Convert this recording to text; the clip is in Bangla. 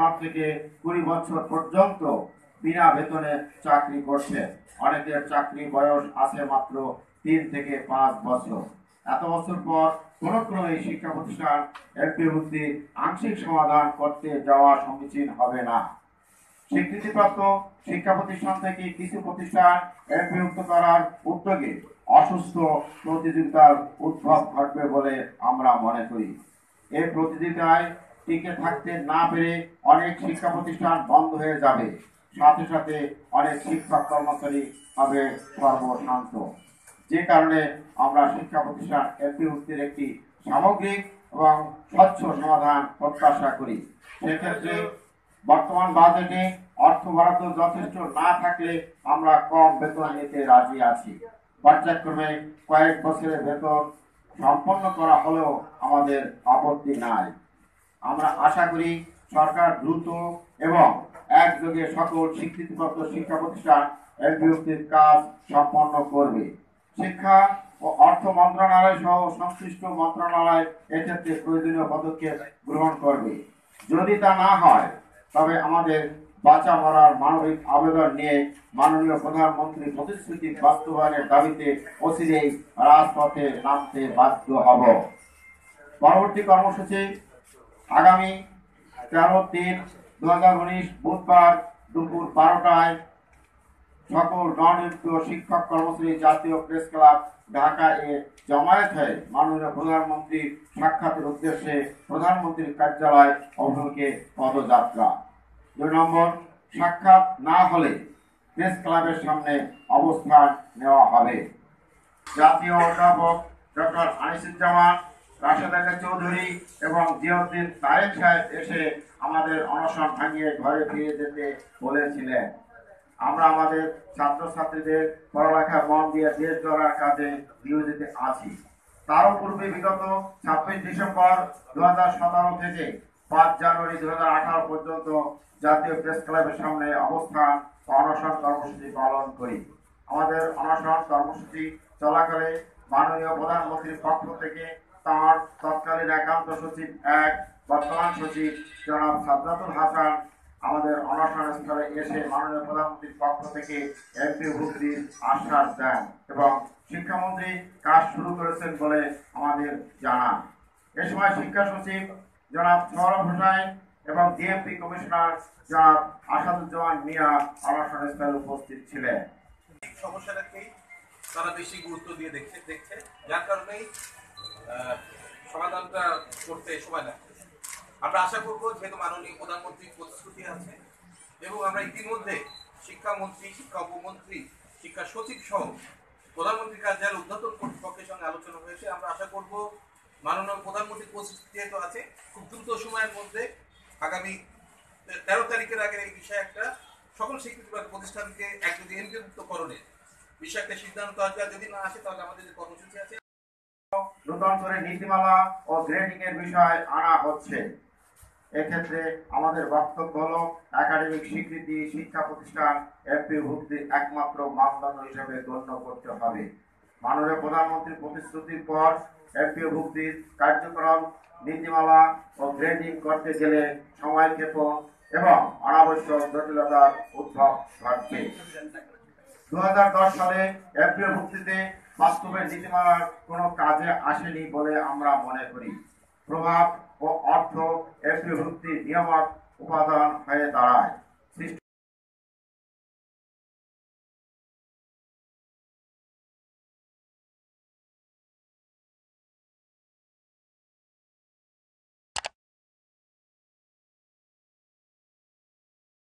পাঁচ থেকে কুড়ি বছর পর্যন্ত বিনা বেতনে চাকরি করছে। অনেকের চাকরি বয়স আছে মাত্র তিন থেকে পাঁচ বছর। এত বছর পর কোন কোনো এই শিক্ষা প্রতিষ্ঠান এমপিভুক্তি আংশিক সমাধান করতে যাওয়া সমীচীন হবে না। স্বীকৃতিপ্রাপ্ত শিক্ষা প্রতিষ্ঠান থেকে কিছু প্রতিষ্ঠান এমপিভুক্ত করার উদ্যোগে অসুস্থ প্রতিযোগিতার উদ্ভব ঘটবে বলে আমরা মনে করি। এই প্রতিযোগিতায় টিকে থাকতে না পেরে অনেক শিক্ষা প্রতিষ্ঠান বন্ধ হয়ে যাবে। সাথে সাথে অনেক শিক্ষক কর্মচারী হবে সর্বশান্ত। যে কারণে আমরা শিক্ষা প্রতিষ্ঠান এমপিভুক্তির একটি সামগ্রিক এবং স্বচ্ছ সমাধান প্রত্যাশা করি। সেক্ষেত্রে বর্তমান বাজেটে অর্থ বরাদ্দ যথেষ্ট না থাকলে আমরা কম বেতন নিতে রাজি আছি। পর্যায়ক্রমে কয়েক বছরের বেতন সম্পন্ন করা হলেও আমাদের আপত্তি নাই। আমরা আশা করি সরকার দ্রুত এবং একযোগে সকল স্বীকৃতিপ্রাপ্ত শিক্ষা প্রতিষ্ঠান এমপিউক্তির কাজ সম্পন্ন করবে। শিক্ষা ও অর্থ মন্ত্রণালয় সহ সংশ্লিষ্ট মন্ত্রণালয় এক্ষেত্রে প্রয়োজনীয় পদক্ষেপ গ্রহণ করবে। যদি তা না হয়, তবে আমাদের বাঁচা মরার মানবিক আবেদন নিয়ে মাননীয় প্রধানমন্ত্রী প্রতিশ্রুতি বাস্তবায়নের দাবিতে অচিরেই রাজপথে নামতে বাধ্য হব। পরবর্তী কর্মসূচি আগামী তেরো তিন দু হাজার উনিশ বুধবার দুপুর বারোটায় সকল ননিযুক্ত শিক্ষক কর্মশ্রী জাতীয় প্রেস ক্লাব ঢাকা এ জমায়েত হয়ে মাননীয় প্রধানমন্ত্রী সাক্ষাতের উদ্দেশ্যে প্রধানমন্ত্রীর কার্যালয় অভিমুখে পদযাত্রা। দুই নম্বর, সাক্ষাৎ না হলে প্রেস ক্লাবের সামনে অবস্থান নেওয়া হবে। জাতীয় অধ্যাপক ডক্টর আনিসুজ্জামান রাশেদ আলী চৌধুরী এবং জিয়াউদ্দিন তারেক সাহেব এসে আমাদের অনশন ভাঙিয়ে ঘরে ফিরে যেতে বলেছিলেন। আমরা আমাদের ছাত্রছাত্রীদের পড়ালেখা মন দিয়ে দেশ গড়ার কাজে নিয়োজিত আছি। তারও পূর্বে বিগত ছাব্বিশ ডিসেম্বর দু হাজার সতেরো থেকে পাঁচ জানুয়ারি দু হাজার আঠারো পর্যন্ত জাতীয় প্রেস ক্লাবের সামনে অবস্থান অনশন কর্মসূচি পালন করি। আমাদের অনশন কর্মসূচি চলাকালে মাননীয় প্রধানমন্ত্রীর পক্ষ থেকে তাঁর তৎকালীন একান্ত সচিব এক, বর্তমান সচিব জনাব সাজ্জাদুল হাসান। আমাদের অনশন স্থলে এসে মাননীয় প্রধানমন্ত্রীর পক্ষ থেকে এমপি ভুক্তির আশ্বাস দেন এবং শিক্ষামন্ত্রী কাজ শুরু করেছেন বলে আমাদের জানান। এ সময় শিক্ষা সচিব জনাব সৌরভ হোসাইন এবং ডিএমপি কমিশনার জনাব আসাদুজ্জামান মিয়া অনশন স্থলে উপস্থিত ছিলেন। সমস্যাটাকেই তারা বেশি গুরুত্ব দিয়ে দেখছে দেখছে। যার কারণেই সমাধানটা করতে সময় লাগছে আমরা আশা করব যেহেতু মাননীয় প্রধানমন্ত্রীর প্রতিশ্রুতি আছে এবং আমরা ইতিমধ্যে শিক্ষামন্ত্রী, শিক্ষা উপমন্ত্রী, শিক্ষা সচিব সহ প্রধানমন্ত্রীর কার্যালয়ের উদ্বোধন কর্তৃপক্ষের সঙ্গে আলোচনা হয়েছে, আমরা আশা করব মাননীয় প্রধানমন্ত্রীর প্রতিশ্রুতি যেহেতু আছে, খুব দ্রুত সময়ের মধ্যে আগামী তেরো তারিখের আগে এই বিষয়ে একটা সকল স্বীকৃতিপ্রাপ্ত প্রতিষ্ঠানকে একযোগে এমপিভুক্তকরণের বিষয়ে একটা সিদ্ধান্ত আসবে যদি না আসে, তাহলে আমাদের যে কর্মসূচি আছে নূতন করে নীতিমালা ও গ্রেডিং এর বিষয় আনা হচ্ছে। এক্ষেত্রে আমাদের বক্তব্য হল একাডেমিক স্বীকৃতি, শিক্ষা প্রতিষ্ঠান এমপি ভুক্তির একমাত্র মানদণ্ড হিসেবে গণ্য করতে হবে। মাননীয় প্রধানমন্ত্রীর প্রতিশ্রুতির পর এমপি ভুক্তির কার্যক্রম, নীতিমালা ও গ্রেডিং করতে গেলে সময় ক্ষেপণ এবং অনাবশ্যক জটিলতার উদ্ভব ঘটবে। দু হাজার দশ সালে এপ্রিল ভুক্তিতে বাস্তবের নীতিমালার কোনো কাজে আসেনি বলে আমরা মনে করি। প্রভাব ও অর্থ এপ্রিল ভুক্তির নিয়ামক উপাদান হয়ে দাঁড়ায়।